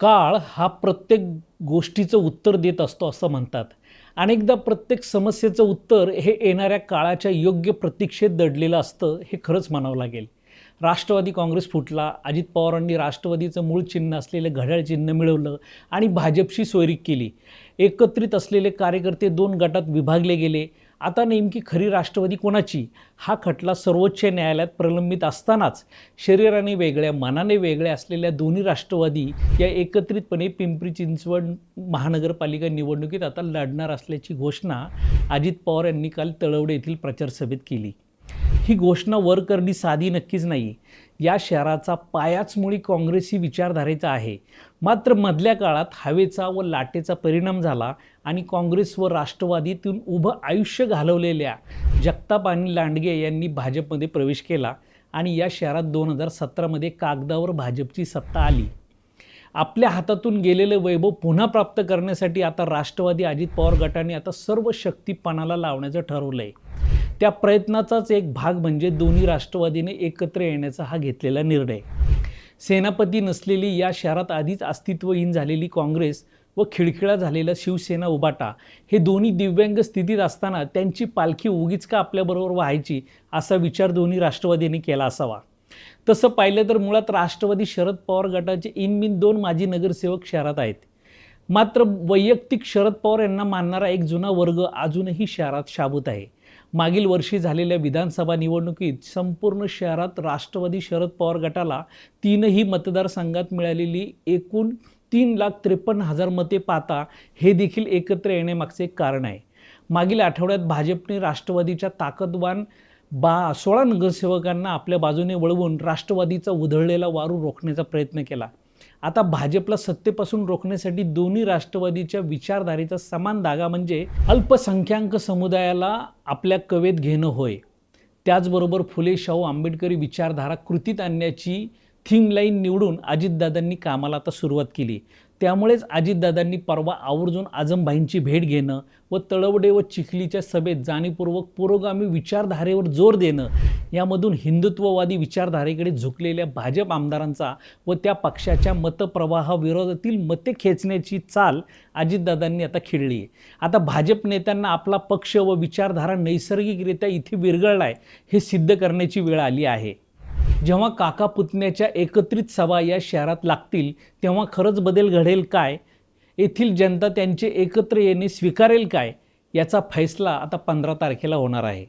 काळ हा प्रत्येक गोष्टीचं उत्तर देत असतो असं म्हणतात. अनेकदा प्रत्येक समस्येचं उत्तर हे येणाऱ्या काळाच्या योग्य प्रतीक्षेत दडलेलं असतं हे खरंच म्हणावं लागेल. राष्ट्रवादी काँग्रेस फुटला अजित पवारांनी राष्ट्रवादीचं मूळ चिन्ह असलेलं घड्याळ चिन्ह मिळवलं आणि भाजपशी सोयरीक केली. एकत्रित असलेले कार्यकर्ते दोन गटात विभागले गेले. आता नेमकी खरी राष्ट्रवादी कोणाची? हा खटला सर्वोच्च न्यायालयात प्रलंबित असतानाच शरीराने वेगळ्या मनाने वेगळ्या असलेल्या दोन्ही राष्ट्रवादी या एकत्रितपणे पिंपरी चिंचवड महानगरपालिका निवडणुकीत आता लढणार असल्याची घोषणा अजित पवार यांनी काल तळवडे येथील प्रचार सभेत केली. ही घोषणा वर करणी साधी नक्कीच नाही. या शहराचा पायाच मुळी काँग्रेसी विचारधारेचा आहे. मात्र मधल्या काळात हवेचा व लाटेचा परिणाम झाला आणि काँग्रेस व राष्ट्रवादीतून उभं आयुष्य घालवलेल्या जगताप आणि लांडगे यांनी भाजपमध्ये प्रवेश केला आणि या शहरात दोन हजार सतरामध्ये कागदावर भाजपची सत्ता आली. आपल्या हातातून गेलेलं वैभव पुन्हा प्राप्त करण्यासाठी आता राष्ट्रवादी अजित पवार गटाने आता सर्व शक्तीपणाला लावण्याचं ठरवलं आहे त्या प्रयत्नाचाच एक भाग म्हणजे दोन्ही राष्ट्रवादीने एकत्र येण्याचा हा घेतलेला निर्णय. सेनापती नसलेली या शहरात आधीच अस्तित्वहीन झालेली काँग्रेस व खिळखिळा झालेला शिवसेना उबाटा हे दोन्ही दिव्यांग स्थितीत असताना त्यांची पालखी उगीच का आपल्याबरोबर व्हायची असा विचार दोन्ही राष्ट्रवादीने केला असावा. तसं पाहिलं तर मुळात राष्ट्रवादी शरद पवार गटाचे इनमिन दोन माजी नगरसेवक शहरात आहेत. मात्र वैयक्तिक शरद पवार यांना मानणारा एक जुना वर्ग अजूनही शहरात शाबूत आहे. मागील वर्षी झालेल्या विधानसभा निवडणुकीत संपूर्ण शहरात राष्ट्रवादी शरद पवार गटाला तीनही मतदारसंघात मिळालेली एकूण तीन लाख त्रेपन्न हजार मते पाहता हे देखील एकत्र येण्यामागचे एक कारण आहे. मागील आठवड्यात भाजपने राष्ट्रवादीच्या ताकदवान बा सोळा नगरसेवकांना आपल्या बाजूने वळवून राष्ट्रवादीचा उधळलेला वारू रोखण्याचा प्रयत्न केला. आता भाजपला सत्तेपासून रोखण्यासाठी दोन्ही राष्ट्रवादीच्या विचारधारेचा समान धागा म्हणजे अल्पसंख्याक समुदायाला आपल्या कवेत घेणं होय. त्याचबरोबर फुले शाहू आंबेडकरी विचारधारा कृतीत आणण्याची थीम लाईन निवडून अजितदादांनी कामाला आता सुरुवात केली. त्यामुळेच अजितदादांनी परवा आवर्जून आजमभाईंची भेट घेणं व तळवडे व चिखलीच्या सभेत जाणीवपूर्वक पुरोगामी विचारधारेवर जोर देणं यामधून हिंदुत्ववादी विचारधारेकडे झुकलेल्या भाजप आमदारांचा व त्या पक्षाच्या मतप्रवाहाविरोधातील मते खेचण्याची चाल अजितदादांनी आता खेळली आहे. आता भाजप नेत्यांना आपला पक्ष व विचारधारा नैसर्गिकरित्या इथे विरघळला आहे हे सिद्ध करण्याची वेळ आली आहे. जेव्हा काका पुतण्याच्या एकत्रित सभा या शहरात लागतील तेव्हा खरंच बदल घडेल काय? येथील जनता त्यांचे एकत्र येणे स्वीकारेल काय? याचा फैसला आता पंधरा तारखेला होणार आहे.